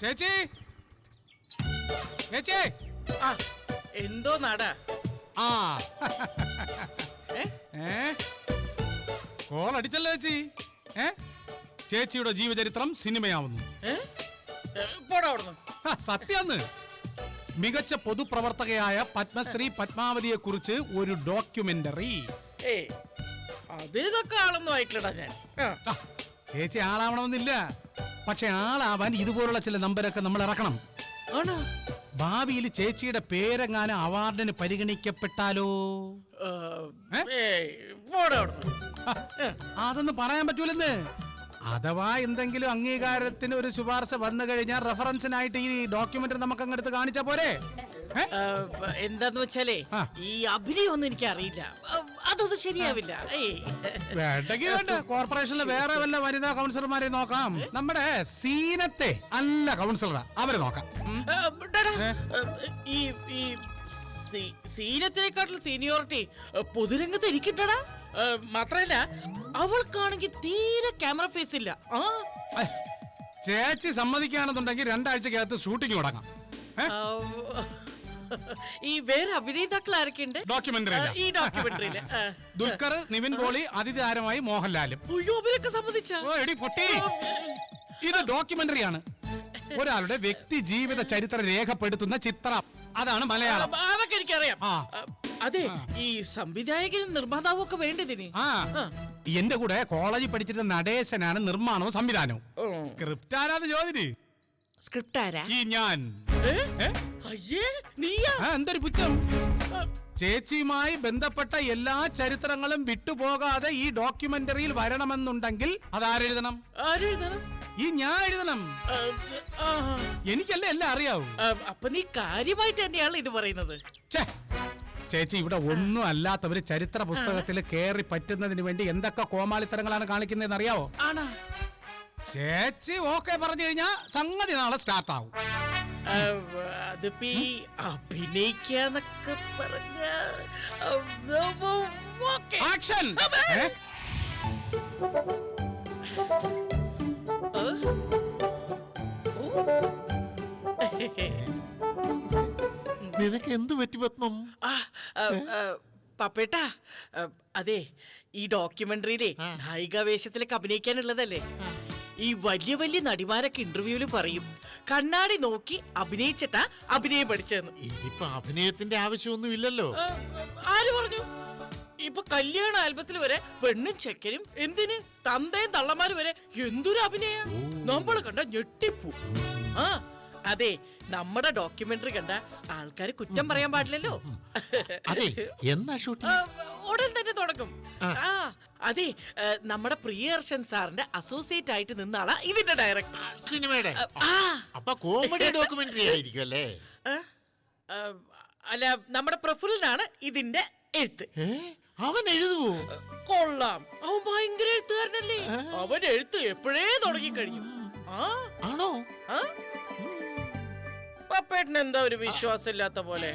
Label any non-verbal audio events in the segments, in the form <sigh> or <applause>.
ചേച്ചി? ചേച്ചി? ആ. എന്തോ നട. ആ. ഏ? ഏ? കോൾ അടിച്ചല്ലോ ചേച്ചി. ഏ? ചേച്ചിയുടെ ജീവചരിത്രം സിനിമയാവുന്നു. ഏ? ഏ, പോടാ അവിടുന്ന്. ഹ, സത്യാന്ന്. മികച്ച പൊതുപ്രവർത്തകയായ പത്മശ്രീ പത്മാവതിയെ കുറിച്ച് ഒരു ഡോക്യുമെന്ററി. ഏ അതിനിതൊക്കെ ആളൊന്നും ആയിട്ടില്ലടാ ഞാൻ. ആ, ചേച്ചി ആളാവണമെന്നില്ല. പക്ഷെ ആളാവാൻ ഇതുപോലുള്ള ചില നമ്പരൊക്കെ നമ്മൾ ഇറക്കണം. ആണോ? ഭാവിയിൽ ചേച്ചിയുടെ പേരെങ്ങാനും അവാർഡിന് പരിഗണിക്കപ്പെട്ടാലോ? ഏ, ഏ? ഏയ്, പോടാ അവിടുന്ന് ഏ, അതൊന്നും പറയാൻ പറ്റൂലെന്ന്. അഥവാ എന്തെങ്കിലും അംഗീകാരത്തിന് ഒരു ശുപാർശ വന്നു കഴിഞ്ഞാൽ റെഫറൻസിനായിട്ട് ഈ ഡോക്യുമെന്റ് നമുക്ക് അങ്ങെടുത്ത് കാണിച്ചാ പോരെ? എന്താന്ന് വെച്ചാലേ ഈ അഭിനയം ഒന്നും എനിക്ക് അറിയില്ല അതൊന്നും ശരിയാവില്ല. വേണ്ടെങ്കിൽ വേണ്ട. കോർപ്പറേഷനിലെ വേറെ വല്ല വനിതാ കൗൺസിലർമാരെ നോക്കാം. നമ്മുടെ സീനത്തെ അല്ല കൗൺസിലറാ. അവരെ നോക്കാം. ഈ ഈ സീനത്തിനെക്കാട്ടിൽ സീനിയോറിറ്റി പൊതുരംഗത്ത് എനിക്കിട്ടടാ മാത്രല്ല അവൾക്കാണെങ്കിൽ തീരെ ക്യാമറ ഫേസ് ഇല്ല. ആ. ചേച്ചി സമ്മതിക്കുകയാണെന്നുണ്ടെങ്കിൽ രണ്ടാഴ്ചക്കകത്ത് ഷൂട്ടിംഗ് തുടങ്ങാം. ഈ വേറെ അഭിനേതാക്കൾ ആരൊക്കെയുണ്ട് ഡോക്യുമെന്ററി. ഈ ഡോക്യുമെന്ററിയിൽ ആ. ദുൽഖർ നിവിൻ പോളി അതിതാരമായി മോഹൻലാലും. അയ്യോ അവരൊക്കെ ഓ എടി പൊട്ടി. ഇത് ഡോക്യുമെന്ററിയാണ് ഒരാളുടെ വ്യക്തി ജീവിത ചരിത്രം രേഖപ്പെടുത്തുന്ന ചിത്രം. അതാണ് മലയാളം. അതൊക്കെ എനിക്കറിയാം. ആ. ആ, അതെ ഈ സംവിധായകനും നിർമ്മാതാവും ഒക്കെ വേണ്ടതിന് ആ. എന്റെ കൂടെ കോളേജിൽ പഠിച്ചിരുന്ന നടേശനാണ് നിർമ്മാണവും സംവിധാനവും. സ്ക്രിപ്റ്റ് ആരാന്ന് ചോദിന് സ്ക്രിപ്റ്റ് ആരാ? ഈ ഞാൻ. ഏ? ഏ? അയ്യേ നീയാ? ആ, എന്തൊരു പുച്ഛം? ചേച്ചിയുമായി ബന്ധപ്പെട്ട എല്ലാ ചരിത്രങ്ങളും വിട്ടുപോകാതെ ഈ ഡോക്യുമെന്ററിയിൽ വരണമെന്നുണ്ടെങ്കിൽ അതാരെഴുതണം? ആരെഴുതണം? ഈ ഞാൻ എഴുതണം. ആ, ആ, എനിക്കല്ലേ എല്ലാം അറിയാവൂ. ആ, അപ്പൊ നീ കാര്യമായിട്ട് തന്നെയാണ് ഇത് പറയുന്നത്? ഛേ, ചേച്ചി ഇവിടെ ഒന്നും അല്ലാത്തവര് ചരിത്ര പുസ്തകത്തിൽ കേറി പറ്റുന്നതിന് വേണ്ടി എന്തൊക്കെ കോമാളിത്തരങ്ങളാണ് കാണിക്കുന്നതെന്ന് അറിയാവോ? ആണാ. ചേച്ചി ഓക്കെ പറഞ്ഞു കഴിഞ്ഞാ സംഗതി നാളെ സ്റ്റാർട്ട് ആവും അതിപ്പോ ഈ അഭിനയിക്കാന്നൊക്കെ പറഞ്ഞ ആക്ഷൻ? നിനക്ക് എന്ത് പറ്റി പത്മം? പപ്പേട്ടാ അതെ ഈ ഡോക്യുമെന്ററിയിലെ നായികാവേശത്തിലേക്ക് അഭിനയിക്കാനുള്ളതല്ലേ? ഈ വലിയ വലിയ നടിമാരൊക്കെ ഇന്റർവ്യൂവിൽ പറയും കണ്ണാടി നോക്കി അഭിനയിച്ചിട്ടാ അഭിനയം പഠിച്ചെന്ന് ഇതിപ്പോ അഭിനയത്തിന്റെ ആവശ്യമൊന്നും ഇല്ലല്ലോ. ആര് പറഞ്ഞു? ഇപ്പൊ കല്യാണ ആൽബത്തിൽ വരെ പെണ്ണും ചെക്കനും എന്തിന്? തന്തയും തള്ളമാര് വരെ എന്തൊരു അഭിനയ? നമ്മൾ കണ്ട ഞെട്ടിപ്പു. ആ അതെ നമ്മുടെ ഡോക്യുമെന്ററി കണ്ട ആൾക്കാര് കുറ്റം പറയാൻ പാടില്ലല്ലോ. അതെ എന്നാ ഷൂട്ടിംഗ് ഉടൻ തന്നെ തുടങ്ങും. ആ അതെ നമ്മുടെ പ്രിയദർശൻ സാറിന്റെ അസോസിയേറ്റ് ആയിട്ട് നിന്നാണ് ഇതിന്റെ ഡയറക്ടർ സിനിമയുടെ? അപ്പൊ കോമഡി ഡോക്യുമെന്ററി ആയിരിക്കും അല്ലേ? അല്ല നമ്മുടെ പ്രഫുലിനാണ് ഇതിന്റെ എഴുത്ത്. അവൻ എഴുതുവോ? കൊള്ളാം. അവൻ ഭയങ്കര എഴുത്തുകാരനല്ലേ? അവൻ എഴുത്ത് എപ്പോഴേ തുടങ്ങി കഴിഞ്ഞു ആണോ? ആ? പപ്പേട്ടന് എന്താ ഒരു വിശ്വാസം ഇല്ലാത്ത പോലെ?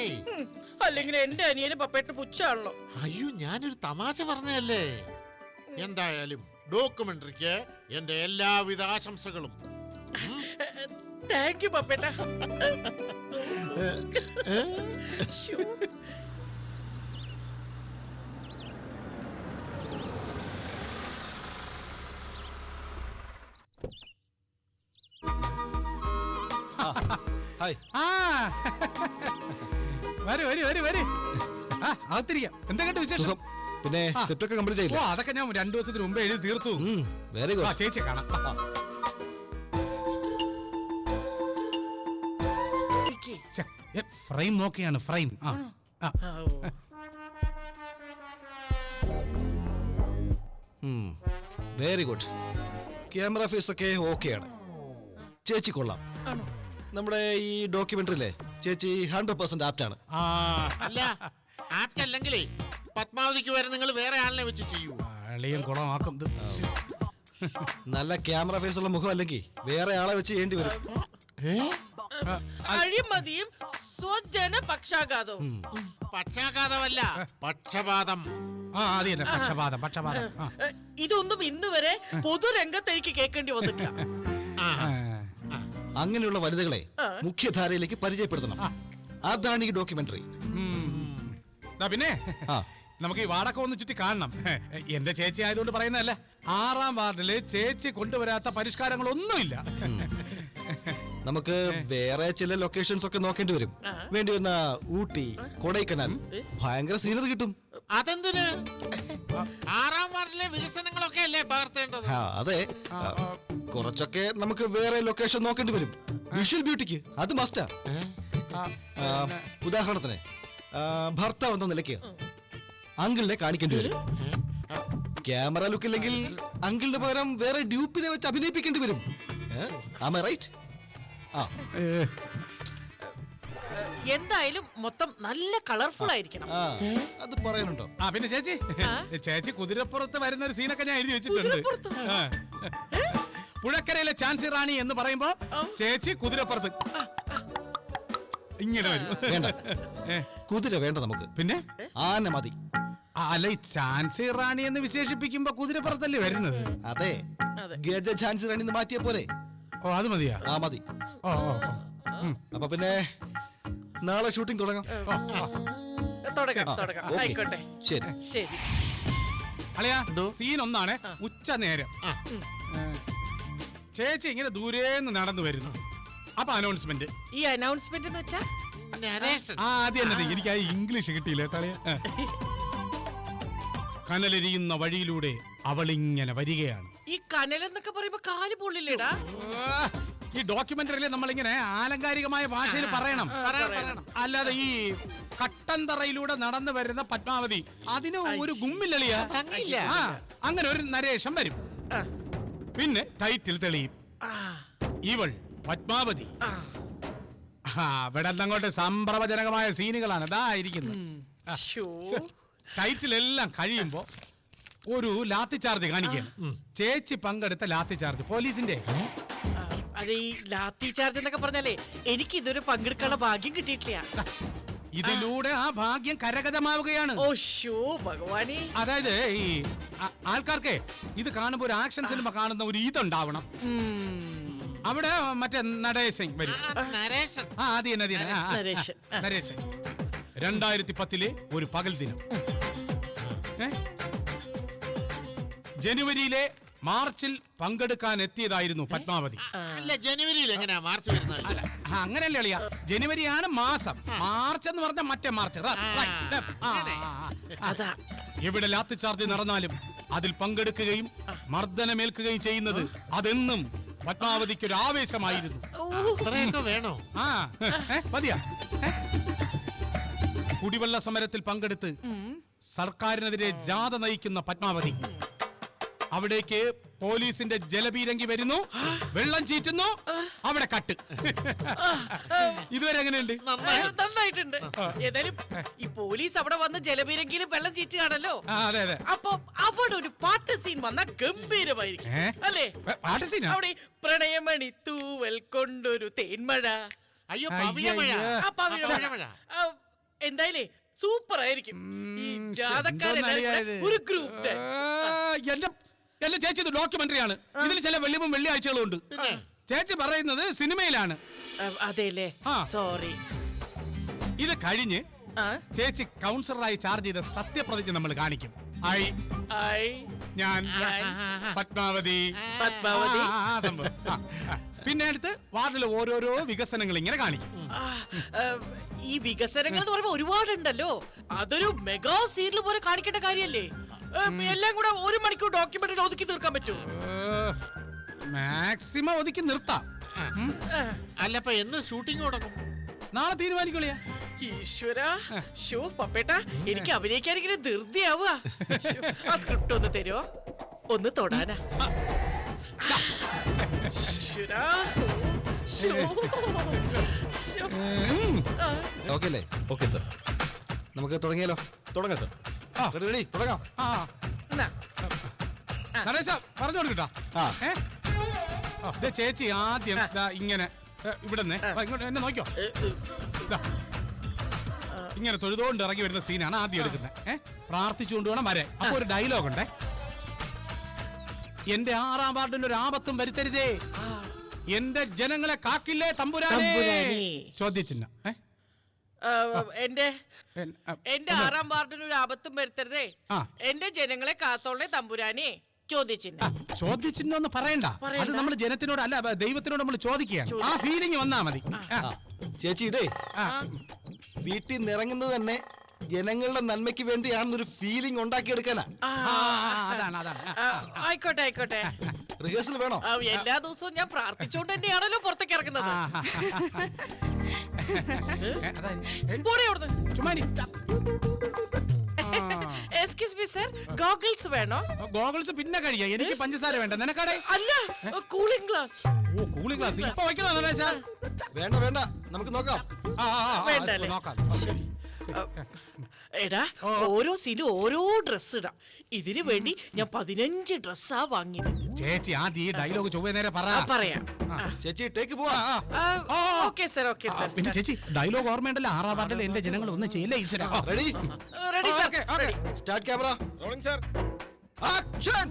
ഏയ്. അല്ലെങ്കിൽ എന്റെ അനിയന് പപ്പേട്ടന് പുച്ഛാണല്ലോ അയ്യോ ഞാനൊരു തമാശ പറഞ്ഞതല്ലേ? എന്തായാലും ഡോക്യുമെന്ററിക്ക് എന്റെ എല്ലാവിധ ആശംസകളും. താങ്ക് യു പപ്പേട്ട. ശ്ശോ. ഹായ്. ആ. <laughs> വരൂ വരൂ വരൂ വരൂ. ആ അകത്തിരിക്കാം. എന്തൊക്കെ വിശേഷം? സുഖം. പിന്നെ തെറ്റൊക്കെ കംപ്ലീറ്റ് ഓ ചെയ്യില്ലേ അതൊക്കെ ഞാൻ രണ്ടു ദിവസത്തിന് മുമ്പേ എഴുതി തീർത്തു. വെരി ആ ഗുഡ് ചേച്ചിയെ കാണാം. ശ്ശെ, ഏ, ഫ്രെയിം നോക്കിയാണ് ഫ്രെയിം ആ ആ. ആ, വെരി ഗുഡ് ക്യാമറ ഫേസ് ഒക്കെ ഓക്കെയാണ് ചേച്ചി കൊള്ളാം. ആണോ? നമ്മുടെ ഈ ഡോക്യുമെന്ററിയിലെ ചേച്ചി ഹൺഡ്രഡ് പെർസെന്റ് ആപ്റ്റ് ആണ്. ആ. അല്ല ആപ്റ്റല്ലെങ്കിലേ പത്മാവതിക്ക് വരെ നിങ്ങൾ വേറെ ആളിനെ വെച്ച് ചെയ്യൂ. അളിയും കുളമാക്കും ഇത് നല്ല ക്യാമറ ഫേസ് ഉള്ള മുഖം അല്ലെങ്കിൽ വേറെ ആളെ വെച്ച് ചെയ്യേണ്ടി വരും. അഴിമതിയും സ്വജന പക്ഷാഘാതവും പക്ഷാഘാതമല്ല പക്ഷപാതം. ആ അത് തന്നെ. പക്ഷപാതം പക്ഷപാതം. ആ. ഇതൊന്നും ഇന്ന് വരെ പൊതുരംഗത്ത് എനിക്ക് കേൾക്കേണ്ടി വന്നിട്ടില്ല. ആ. ആ. അങ്ങനെയുള്ള വനിതകളെ മുഖ്യധാരയിലേക്ക് പരിചയപ്പെടുത്തണം. അതാണ് ഈ ഡോക്യുമെന്ററി. പിന്നെ ആ. നമുക്ക് ഈ വാടൊക്കെ ഒന്ന് ചുറ്റി കാണണം. എന്റെ ചേച്ചി ആയതുകൊണ്ട് പറയുന്നതല്ല ആറാം വാർഡിൽ ചേച്ചി കൊണ്ടുവരാത്ത പരിഷ്കാരങ്ങളൊന്നുമില്ല. നമുക്ക് വേറെ ചില ലൊക്കേഷൻസ് ഒക്കെ നോക്കേണ്ടി വരും. വേണ്ടി വന്ന ഊട്ടി കൊടൈക്കനാൽ ഭയങ്കര സീനറി കിട്ടും. അതെന്തിന്? ആറാം വാർഡിലെ വികസനങ്ങളൊക്കെ അല്ലേ പകർത്തേണ്ടത്? അതെ. കുറച്ചൊക്കെ നമുക്ക് വേറെ ലൊക്കേഷൻ നോക്കേണ്ടി വരും. വിഷ്വൽ ബ്യൂട്ടിക്ക് അത് മസ്റ്റാ ഉദാഹരണത്തിന് ഭർത്താവ് എന്ന നിലയ്ക്ക് അങ്കിളിനെ കാണിക്കേണ്ടി വരും. ക്യാമറ ലുക്ക് ഇല്ലെങ്കിൽ അങ്കിളിന് പകരം വേറെ ഡ്യൂപ്പിനെ വെച്ച് അഭിനയിപ്പിക്കേണ്ടി വരും. ആമ റൈറ്റ് ആ. എന്തായാലും മൊത്തം നല്ല കളർഫുൾ ആയിരിക്കണം. അത് പറയുന്നുണ്ടോ ആ പിന്നെ ചേച്ചി ചേച്ചി കുതിരപ്പുറത്ത് വരുന്ന ഒരു സീനൊക്കെ ഞാൻ എഴുതി വെച്ചിട്ടുണ്ട്. പുഴക്കരയിലെ ചാൻസി റാണി എന്ന് പറയുമ്പോ ചേച്ചി കുതിരപ്പുറത്ത്. ഇങ്ങനെ വരും. വേണ്ട. ഏ, കുതിര വേണ്ട നമുക്ക്. പിന്നെ? ആന മതി. അല്ല ഈ ചാൻസി റാണി എന്ന് വിശേഷിപ്പിക്കുമ്പോ കുതിരപ്പുറത്തല്ലേ വരുന്നത്? അതെ. അതെ. ഗജ ഝാൻസി റാണി എന്ന് മാറ്റിയ പോലെ. ഓ അത് മതിയാ. ആ മതി. ഓ ഓ ഓ. ഉം. അപ്പൊ പിന്നെ നാളെ ഷൂട്ടിംഗ് തുടങ്ങാം. ഓ, ഓ. തുടങ്ങാം ആ, തുടങ്ങാം. ഓക്കേ. ആയിക്കോട്ടെ. ശരി. ശരി. അളിയാ എന്തോ? സീൻ ഒന്നാണ്. ഉച്ച നേരം. ഏ, ചേച്ചി ഇങ്ങനെ ദൂരേന്ന് നടന്നു വരുന്നു. അപ്പൊ അനൗൺസ്മെന്റ് ഈ അനൗൺസ്മെന്റ് എന്ന് വെച്ചാ? നരേഷൻ ആ ആദ്യം തന്നെ എനിക്ക് ആ ഇംഗ്ലീഷ് കിട്ടിയില്ല കളിയ. കനലെരിയുന്ന വഴിയിലൂടെ അവളിങ്ങനെ വരികയാണ്. ഈ കനൽ എന്നൊക്കെ പറയുമ്പോ കാൽ പൊള്ളില്ലേടാ? ഈ ഡോക്യുമെന്ററിയിൽ നമ്മളിങ്ങനെ ആലങ്കാരികമായ ഭാഷയിൽ പറയണം. അല്ലാതെ ഈ കട്ടന്തറയിലൂടെ നടന്നു വരുന്ന പത്മാവതി അതിന് ഒരു ഗുമ്മില്ലളിയ. അങ്ങനെ ഒരു നരേഷം വരും. പിന്നെ ടൈറ്റിൽ തെളിയും. ഇവൾ പത്മാവതി. ഇവിടെ അങ്ങോട്ട് സംഭ്രമജനകമായ സീനുകളാണ് അതാ ഇരിക്കുന്നത് ടൈറ്റിൽ എല്ലാം കഴിയുമ്പോ ഒരു ലാത്തി ചാർജ് കാണിക്കുകയാണ്. ചേച്ചി പങ്കെടുത്ത ലാത്തി ചാർജ് പോലീസിന്റെ. അതെ ഈ ലാത്തി ചാർജ് എന്നൊക്കെ പറഞ്ഞാലേ എനിക്ക് ഇതൊരു പങ്കെടുക്കാനുള്ള ഭാഗ്യം കിട്ടിയിട്ടില്ല. ഇതിലൂടെ ആ ഭാഗ്യം കരകതമാവുകയാണ് ഓ ഷോ ഭഗവാനെ അതായത് ഈ ആ- ആൾക്കാർക്ക് ഇത് കാണുമ്പോൾ ഒരു ആക്ഷൻ സിനിമ കാണുന്ന ഒരു ഇതുണ്ടാവണം. അവിടെ മറ്റേ നടേശൻ വരും നരേശൻ ആ അത് തന്നെ അത് തന്നെ. ആ, ആ, ആ. നരേശൻ. ആ. നരേശൻ രണ്ടായിരത്തി പത്തിലെ ഒരു പകൽ ദിനം ഏ? ജനുവരിയിലെ മാർച്ചിൽ പങ്കെടുക്കാൻ എത്തിയതായിരുന്നു പത്മാവതി. അല്ല ജനുവരിയിൽ എങ്ങനെയാ മാർച്ച് വരുന്നത്? അല്ല ആ, അങ്ങനെയല്ലേ അളിയ? ജനുവരിയാണ് മാസം. മാർച്ച് എന്ന് പറഞ്ഞ മറ്റേ മാർച്ച്. റ- റൈറ്റ്, ലെഫ്റ്റ്. ആ, ആ, ആ, ആ. അതാ. എവിടെ ലാത്തി ചാർജ് നടന്നാലും അതിൽ പങ്കെടുക്കുകയും മർദ്ദനമേൽക്കുകയും ചെയ്യുന്നത് അതെന്നും പത്മാവതിക്ക് ഒരു ആവേശമായിരുന്നു അത്രയൊക്കെ വേണോ? ആ ഏ, മതിയാ. ഏ? കുടിവെള്ള സമരത്തിൽ പങ്കെടുത്ത് സർക്കാരിനെതിരെ ജാഥ നയിക്കുന്ന പത്മാവതി. അവിടേക്ക് പോലീസിന്റെ ജലപീരങ്കി വരുന്നു. വെള്ളം ചീറ്റുന്നു. അവിടെ കട്ട്. ഇതുവരെ എങ്ങനെയുണ്ട്? നന്നായി. നന്നായിട്ടുണ്ട്. ഏതായാലും ഈ പോലീസ് അവിടെ വന്ന് ജലപീരങ്കിയിൽ വെള്ളം ചീറ്റുകയാണല്ലോ. അതെ അതെ. അപ്പൊ അവിടെ ഒരു പാട്ട് സീൻ വന്ന ഗംഭീരമായിരിക്കും. അല്ലേ? പാട്ട് സീനാ? അവിടെ പ്രണയമണി തൂവൽ കൊണ്ടൊരു തേന്മഴ അയ്യോ. എന്തായാലേ സൂപ്പർ ആയിരിക്കും ഈ ജാഥക്കാരെല്ലാവരും ഒരു ഗ്രൂപ്പ് എന്റെ എന്റെ ചേച്ചി ഇത് ഡോക്യുമെന്ററി ആണ്. ഇതിൽ ചില വെള്ളിയും വെള്ളിയാഴ്ചകളും ഉണ്ട്. ചേച്ചി പറയുന്നത് സിനിമയിലാണ്. അതെല്ലേ സോറി ഇത് കഴിഞ്ഞ് ചേച്ചി കൗൺസിലറായി ചാർജ് ചെയ്ത സത്യപ്രതിജ്ഞ നമ്മൾ കാണിക്കും. ഐ. ഐ. ഞാൻ പത്മാവതി. പത്മാവതി. പിന്നെ അടുത്ത് വാർഡിലെ ഓരോരോ വികസനങ്ങൾ ഇങ്ങനെ കാണിക്കും. ഈ വികസനങ്ങൾ എന്ന് പറയുമ്പോൾ ഒരുപാടുണ്ടല്ലോ. അതൊരു മെഗാ സീരിയൽ പോലെ കാണിക്കേണ്ട കാര്യല്ലേ? എല്ലാം കൂടെ ഒരു മണിക്കൂർ ഡോക്യുമെന്ററി ഒതുക്കി തീർക്കാൻ പറ്റുമോ? മാക്സിമം ഒതുക്കി നിർത്താം. അല്ലപ്പ എന്ന് ഷൂട്ടിംഗ് തുടങ്ങും. നാളെ തീരുമാനിക്കളിയാ. ഈശ്വര ഷോ പപ്പേട്ട എനിക്ക് അഭിനയിക്കാനെങ്കിലും ധൃതിയാവുക. ആ സ്ക്രിപ്റ്റ് ഒന്ന് തരുമോ ഒന്ന് തൊടാനാ. ഓക്കെ അല്ലേ? Okay sir. നമുക്ക് തുടങ്ങിയാലോ? തുടങ്ങാം സർ. റെഡി തുടങ്ങാം. ആ. എന്നാ. നരേശ പറഞ്ഞു കൊടുക്കട്ടാ. ആ. ഏ? ആ, ദേ ചേച്ചി ആദ്യം ദാ ഇങ്ങനെ ഇവിടെ ഇവിടുന്ന്. ഇങ്ങോട്ട് എന്നെ നോക്കിയോ ദാ. ഇങ്ങനെ തൊഴുതുകൊണ്ട് ഇറങ്ങി വരുന്ന സീനാണ് ആദ്യം എടുക്കുന്നത്. ഏഹ് പ്രാർത്ഥിച്ചുകൊണ്ട് വേണം വരെ. അപ്പൊ ഒരു ഡയലോഗ് ഉണ്ടേ. എന്റെ ആറാം വാർഡിന് ഒരു ആപത്തും വരുത്തരുതേ. എന്റെ ജനങ്ങളെ കാക്കില്ലേ തമ്പുരാനെ? തമ്പുരാനെ. ചോദ്യചിഹ്നം. ഏ? എന്റെ എന്റെ ആറാം വാർഡിന് ഒരു ആപത്തും വരുത്തരുതേ. എന്റെ ജനങ്ങളെ കാത്തോളെ തമ്പുരാനെ ചോദ്യചിഹ്നം. ഒന്ന് പറയണ്ട. അത് നമ്മൾ ജനത്തിനോട് അല്ല ദൈവത്തിനോട് നമ്മൾ ചോദിക്കുകയാണ്. ആ ഫീലിംഗ് വന്നാ മതി. ചേച്ചി ഇതേ. വീട്ടിൽ നിന്ന് ഇറങ്ങുന്നത് തന്നെ ജനങ്ങളുടെ നന്മയ്ക്ക് വേണ്ടിയാണെന്നൊരു ഫീലിംഗ് ഉണ്ടാക്കിയെടുക്കാനാ. അതാണ് അതാണ്. ആയിക്കോട്ടെ ആയിക്കോട്ടെ. റിഹേഴ്സൽ വേണോ? എല്ലാ ദിവസവും ഞാൻ പ്രാർത്ഥിച്ചുകൊണ്ട് തന്നെയാണല്ലോ പുറത്തേക്ക് ഇറങ്ങുന്നത്. പോടെ അവിടുന്ന്. ചുമ്മാ ഇരി. എക്സ്ക്യൂസ് മീ സർ ഗോഗിൾസ് വേണോ? ഗോഗിൾസ് പിന്നെ കഴിയാം എനിക്ക് പഞ്ചസാര വേണ്ട. നിനക്കടെ? അല്ല കൂളിംഗ് ഗ്ലാസ് ഓ കൂളിംഗ് ഗ്ലാസ് ഇപ്പൊ വെക്കണോ നടേശ വേണ്ട വേണ്ട. നമുക്ക് നോക്കാം. ആ ആ? നോക്കാം. ശരി. എടാ ഓരോ സീനും ഓരോ ഡ്രസ് ഇടാം. ഇതിനു വേണ്ടി ഞാൻ പതിനഞ്ച് ഡ്രസ്സാ വാങ്ങിയത്. ചേച്ചി ആ ഈ ഡയലോഗ് ചൊവ്വേ നേരെ പറ. പറയാം. ചേച്ചി ടേക്ക് പോവാ. ഓക്കെ സർ ഓക്കെ സർ പിന്നെ ചേച്ചി ഡയലോഗ് ഓർമ്മയുണ്ടല്ലോ ആറാം വാർഡിൽ എന്റെ ജനങ്ങൾ ഒന്ന് ചെയ്യില്ല ഈശ്വര ready ready sir. Start camera rolling sir action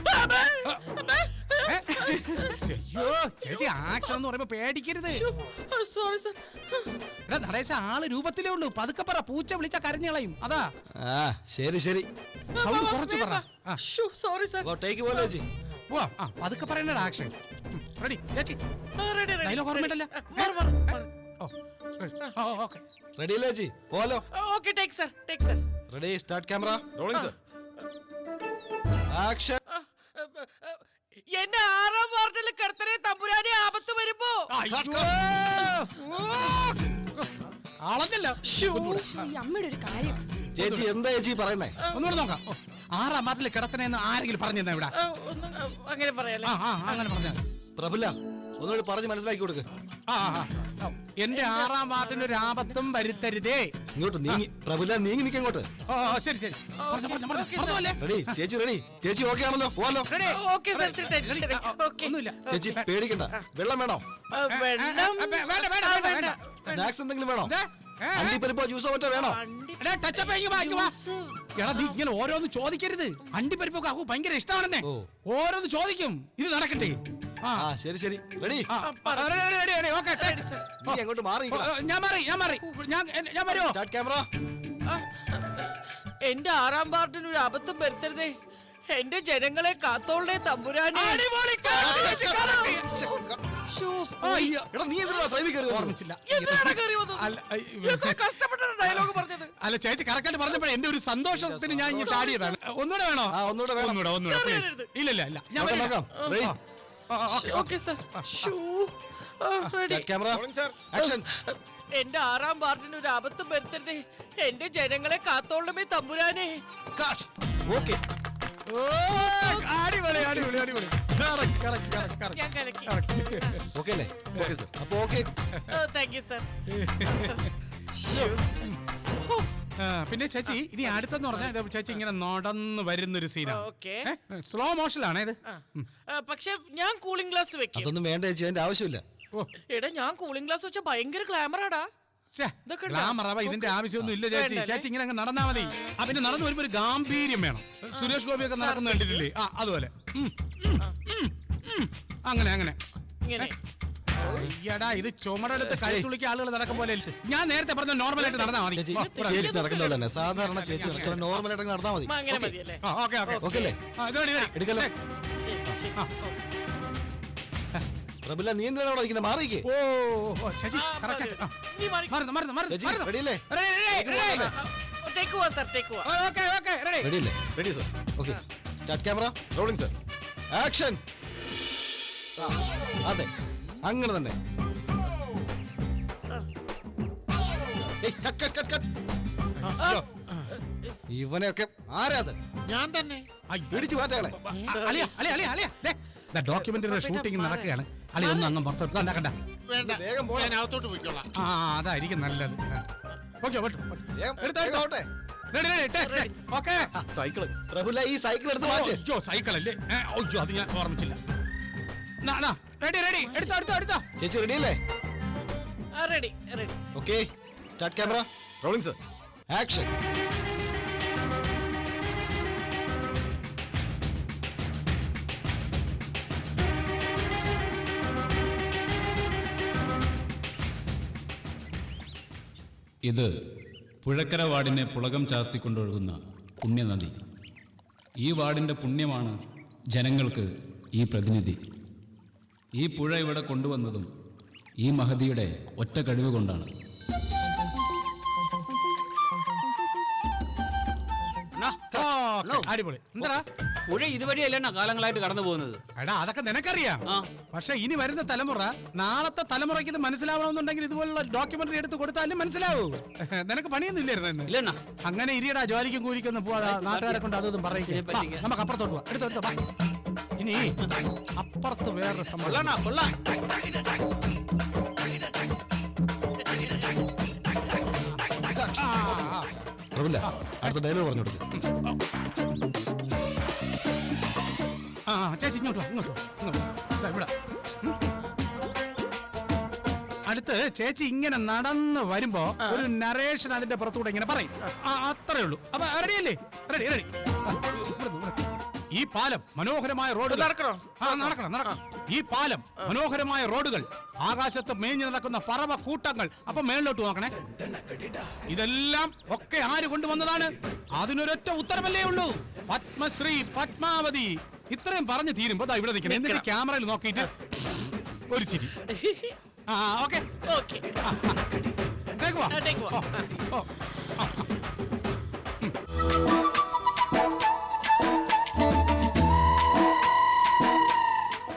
ശ്ശയ്യോ, ചേച്ചി ആക്ഷൻ എന്ന് പറയുമ്പോ പേടിക്കരുത്. സോറി സർ എടാ നടേശ ആൾ രൂപത്തിലേ ഉള്ളൂ. പതുക്കെ പറ പൂച്ച വിളിച്ച കരഞ്ഞളയും അതാ. ആ ശരി ശരി. സൗണ്ട് കുറച്ച് പറ. ആ, സോറി സർ ടേക്ക് പോലെ ചേച്ചി. പോവാ ആ പതുക്കെ പറയണ്ടടാ ആക്ഷൻ. റെഡി ചേച്ചി. Ready ready? മാറി മാറി ഓ. ഓ ഓക്കെ. റെഡി അല്ലേ ചേച്ചി? പോലോ? Okay take sir take sir ready start camera rolling sir action എന്നെ ആറാം വാർഡിൽ കിടത്തനെ തമ്പുരാനെ ആപത്ത് വരുമ്പോ. അളഞ്ഞല്ലോ ഈ അമ്മയുടെ ഒരു കാര്യം. ചേച്ചി എന്താ ചേച്ചി പറയുന്നേ? ഒന്നുകൂടെ നോക്കാം. ആറാം വാർഡിൽ കിടത്തണെന്ന് ആരെങ്കിലും പറഞ്ഞു തന്നെ ഇവിടെ അങ്ങനെ ആ അങ്ങനെ പറഞ്ഞാൽ പ്രഫുല്ല ഒന്നുകൂടി പറഞ്ഞ് മനസ്സിലാക്കി കൊടുക്ക്. ആ ആ, ആ. എന്റെ ആറാം വാർഡിന് ഒരു ആപത്തും വരുത്തരുതേ. ഇങ്ങോട്ട് നീങ്ങി പ്രഭുല നീങ്ങി നിൽക്കാം ഇങ്ങോട്ട്. ഓ ഓ, ശരി ശരി. പറഞ്ഞോ, പറഞ്ഞോ, പറഞ്ഞോ. പറഞ്ഞോല്ലേ? റെഡി ചേച്ചി റെഡി. ചേച്ചി ഓക്കെ ആണല്ലോ പോവാലോ. റെഡി? Okay, sir? ആ, ആ, ഒന്നുമില്ല. ചേച്ചി പേടിക്കണ്ട. വെള്ളം വേണോ? ആ, വെള്ളം ആ, ആ, വേണ്ട, വേണ്ട, ആ, വേണ്ട, വേണ്ട. സ്നാക്സ് എന്തെങ്കിലും വേണോ? ദേ. അണ്ടിപ്പരിപ്പോ ജ്യൂസോ മറ്റോ വേണോ? എടാ, വാ. എടാ നീ ഇങ്ങനെ ഓരോന്ന് ചോദിക്കരുത്. അണ്ടിപ്പരിപ്പൊക്കെ ആകൂ ഭയങ്കര ഇഷ്ടമാണെന്നേ. ഓ. ഓരോന്ന് ചോദിക്കും. ഇത് നടക്കട്ടെ. ആ. ആ ശരി ശരി. റെഡി ആ, ആ, ready, ready, ready, ready, okay, take. നീ അങ്ങോട്ട് മാറി ഓ, ഓ, ഞാൻ മാറി ഞാൻ മാറി. ഞാൻ എന്നെ- ഞാൻ വരുമോ സ്റ്റാർട്ട് ക്യാമറ എന്റെ ആറാം വാർഡിന് ഒരു അബദ്ധം വരുത്തരുതേ. എന്റെ ജനങ്ങളെ കാത്തോളേ തമ്പുരാനെ. അടിപൊളി അയ്യോ എടാ നീ എന്തിനാ ഫ്രൈമിൽ കയറി വന്നത്? ഓർമ്മിച്ചില്ല. എന്തിനാണ് കയറി വന്നത് അല്ല, ഐ, എത്ര കഷ്ടപ്പെട്ടാണ് ഡയലോഗ് പറഞ്ഞത്? അല്ല ചേച്ചി കറക്റ്റ് പറഞ്ഞപ്പോ എന്റെ ഒരു സന്തോഷത്തിന് ഞാൻ ഇങ്ങനെ ചാടിയതാണ്. ഒന്നുകൂടെ വേണോ? ആ ഒന്നുകൂടെ വേണം. ഒന്നുകൂടെ ഒന്നുകൂടെ please. ഇല്ല ഇല്ല ഇല്ല. ഞാൻ നോക്കാം, വരില്ല. നോക്കാം. റെഡി ആ, ആ, ആ. ഓക്കെ സർ റെഡി എന്റെ ആറാം വാർഡിന് ഒരു അബദ്ധം വരുത്തരുതേ എന്റെ ജനങ്ങളെ കാത്തോളമേ തമ്പുരാനെ. ഓ, അടിപൊളി അടിപൊളി അടിപൊളി. ഞാൻ കലക്കി. Correct. ഓക്കെ അല്ലേ? ഓക്കെ സർ അപ്പൊ ഓക്കെ താങ്ക് യു സർ ആ, പിന്നെ ചേച്ചി ഇനി അടുത്തെന്ന് പറഞ്ഞാൽ ഇത് ചേച്ചി ഇങ്ങനെ നടന്ന് വരുന്നൊരു സീനാണ് ഓക്കെ സ്ലോ മോഷനിലാണ് ഇത്. പക്ഷെ ഞാൻ കൂളിംഗ് ഗ്ലാസ് വെക്കും. അതൊന്നും വേണ്ട ചേച്ചി അതിന്റെ ആവശ്യമില്ല. ഓ. എടാ ഞാൻ കൂളിംഗ് ഗ്ലാസ് വെച്ചാൽ ഭയങ്കര ഗ്ലാമറാടാ ഇതിന്റെ ആവശ്യമൊന്നും ഇല്ല ചേച്ചി. ചേച്ചി ഇങ്ങനെ അങ്ങ് നടന്നാ മതി. ആ പിന്നെ നടന്നു വരുമ്പോ ഒരു ഗാംഭീര്യം വേണം. സുരേഷ് ഗോപി ഒക്കെ നടക്കുന്ന കണ്ടിട്ടില്ലേ? ആ അതുപോലെ. അങ്ങനെ അങ്ങനെ. ഇങ്ങനെ. അയ്യടാ ഇത് ചുമടെടുത്ത് കഴുത്തുള്ളിക്ക് ആളുകൾ നടക്കും പോലെ അല്ല. ഞാൻ നേരത്തെ പറഞ്ഞ നോർമൽ ആയിട്ട് നടന്നാ മതി. ചേച്ചി നടക്കുന്ന പോലെ തന്നെ സാധാരണ ചേച്ചി നോർമൽ ആയിട്ട് നടന്നാ മതി. Okay. Okay okay okay. Okay അല്ലേ. എടുക്കല്ലോ. പ്രബല നീ എന്തിനാണ് അവിടെ ഇരിക്കുന്നത് മാറിക്ക് ഓ. ആ. നീ മാറി. മറന്നു മറന്നു മറന്നു. Take sir take okay okay. Ready അല്ലേ? Ready sir okay start camera rolling sir action അതെ. അങ്ങനെ തന്നെ. ഇവനെയൊക്കെ ആരാത് ഞാൻ തന്നെ. പിടിച്ചു ഡോക്യുമെന്ററിയുടെ ഷൂട്ടിംഗ് നടക്കുകയാണ്. അളി ഒന്ന് അങ്ങ് പുറത്തെടുത്ത് കണ്ട കണ്ട. വേണ്ട വേഗം പോ. ഞാൻ അകത്തോട്ട് പോയിക്കോളാം. ആ അതായിരിക്കും നല്ലത്. Okay cycle. പ്രഫുല്ല ഈ സൈക്കിൾ എടുത്ത് മാറ്റ്. അയ്യോ സൈക്കിൾ അല്ലേ ഏ, അയ്യോ അത് ഞാൻ ഓർമ്മിച്ചില്ല. Ready ready. എടുത്തോ എടുത്തോ എടുത്തോ. ചേച്ചി റെഡി അല്ലേ ready ready. Okay start camera. Rolling sir. Action. ഇത് പുഴക്കര വാർഡിനെ പുളകം ചാർത്തിക്കൊണ്ടൊഴുകുന്ന പുണ്യനദി. ഈ വാർഡിന്റെ പുണ്യമാണ് ജനങ്ങൾക്ക് ഈ പ്രതിനിധി. ഈ പുഴ ഇവിടെ കൊണ്ടുവന്നതും ഈ മഹതിയുടെ ഒറ്റ കഴിവ് കൊണ്ടാണ്. അടിപൊളി. എന്താ പുഴ ഇതുവഴിയല്ല അണ്ണാ കാലങ്ങളായിട്ട് കടന്നു പോകുന്നത്? എടാ അതൊക്കെ നിനക്കറിയാം. പക്ഷെ ഇനി വരുന്ന തലമുറ നാളത്തെ തലമുറയ്ക്ക് ഇത് മനസ്സിലാവണമെന്നുണ്ടെങ്കിൽ ഇതുപോലുള്ള ഡോക്യുമെന്ററി എടുത്ത് കൊടുത്താലും മനസ്സിലാവൂ. നിനക്ക് പണിയൊന്നും ഇല്ലായിരുന്നു? ഇല്ലണ്ണ. അങ്ങനെ ഇരിയടാ ജോലിക്കും കൂലിക്കൊന്നും പോവാ നാട്ടുകാരെ കൊണ്ട് അതൊന്നും പറ്റിക്കാൻ. നമുക്ക് അപ്പുറത്തോട്ട് പോവാം എടുത്തോ എടുത്തോ വാ. ഇനി അപ്പുറത്ത് വേറൊരു സംഭവം. കൊള്ളാം. അടുത്ത ഡയലോഗ് പറഞ്ഞു കൊടുക്കും ഇങ്ങോട്ട് വാ, ഇങ്ങോട്ട് ഇങ്ങോട്ട് ദാ ഇവിടെ. ഉം. അടുത്ത് ചേച്ചി ഇങ്ങനെ നടന്ന് വരുമ്പോ ഒരു നറേഷൻ അതിന്റെ പുറത്തൂടെ ഇങ്ങനെ പറയും. ആ, അത്രേ ഉള്ളൂ. അപ്പൊ റെഡിയല്ലേ റെഡി റെഡി ഈ പാലം മനോഹരമായ റോഡ് നടക്കണോ? ആ നടക്കണം നടക്കണം. ഈ പാലം മനോഹരമായ റോഡുകൾ ആകാശത്ത് മേഞ്ഞു നടക്കുന്ന പറവ കൂട്ടങ്ങൾ. അപ്പൊ മേളിലോട്ട് നോക്കണേ. ഇതെല്ലാം ഒക്കെ ആര് കൊണ്ടുവന്നതാണ്? അതിനൊരൊറ്റ ഉത്തരവല്ലേ ഉള്ളൂ. പത്മശ്രീ പത്മാവതി. ഇത്രയും പറഞ്ഞു തീരുമ്പോ ദാ ഇവിടെ നിൽക്കണം. എന്നിട്ട് ക്യാമറയിൽ നോക്കിയിട്ട് ഒരു ചിരി. ആ ഓക്കെ. ഓക്കെ.